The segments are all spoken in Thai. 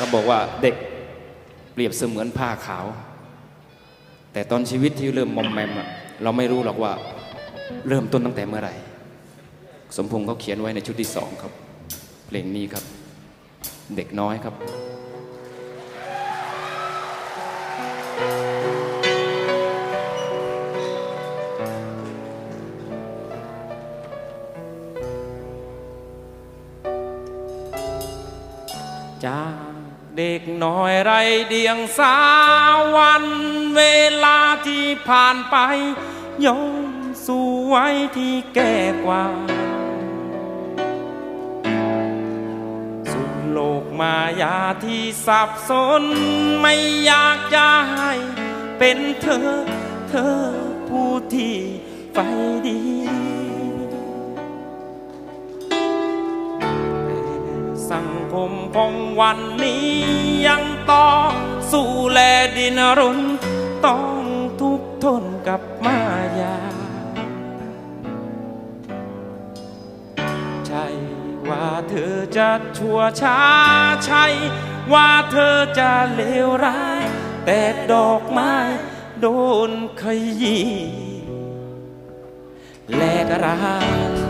ก็บอกว่าเด็กเปรียบเสมือนผ้าขาว แต่ตอนชีวิตที่เริ่มมอมแมมอะเราไม่รู้หรอกว่าเริ่มต้นตั้งแต่เมื่อไหร่ สมพงษ์เขาเขียนไว้ในชุดที่สองครับ เพลงนี้ครับ เด็กน้อยครับจ้า เด็กน้อยไรเดียงสาวันเวลาที่ผ่านไปย้อนสู่วัยที่แก่กว่า สู่โลกมายาที่สับสน ไม่อยากจะให้เป็นเธอ เธอผู้ที่ไฟดี คมของวันนี้ยังต้องสู้แลดินรน ต้องทุกข์ทนกับมายา ใช่ว่าเธอจะชั่วช้าใช่ว่าเธอจะเลวร้าย แต่ดอกไม้โดนขยี้แลกราน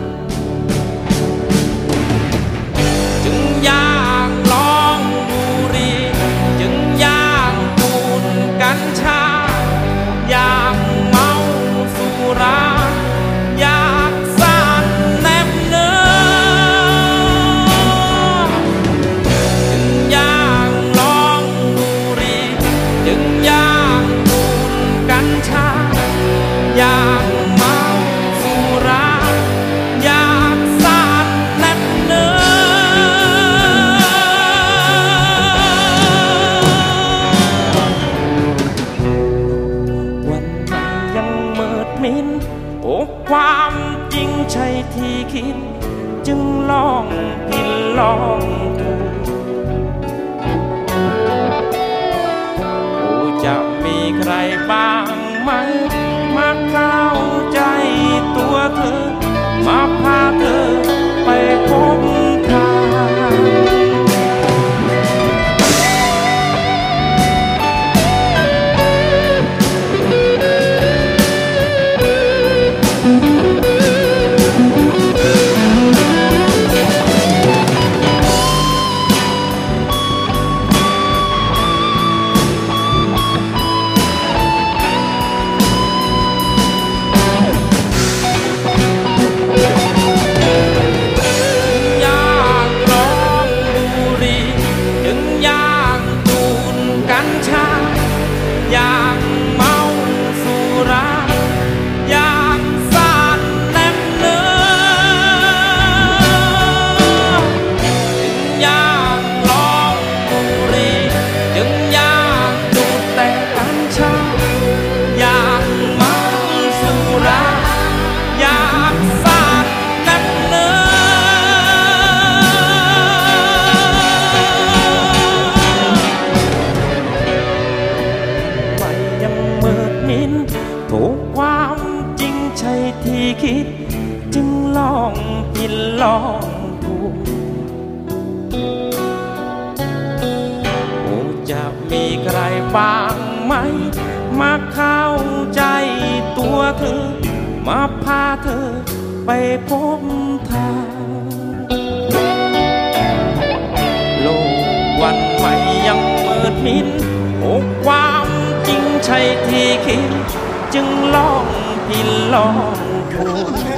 อยากเมาสุราอยากสานแนบเนื้อวันไหนยังเมิดมินโอ้ความจริงใช่ที่คิด จึงลองผิดลองถูกจะมีใครบ้างไหม มาเข้าใจตัวเธอ มาพาเธอ คิด จึงลองผิดลองถูกโอ้จะมีใครบ้างไหม มาเข้าใจตัวเธอ มาพาเธอไปพบทางโลกวันใหม่ยังเปิดมินโอ้ความจริงใช่ที่คิด จึงลองผิดลอง Oh.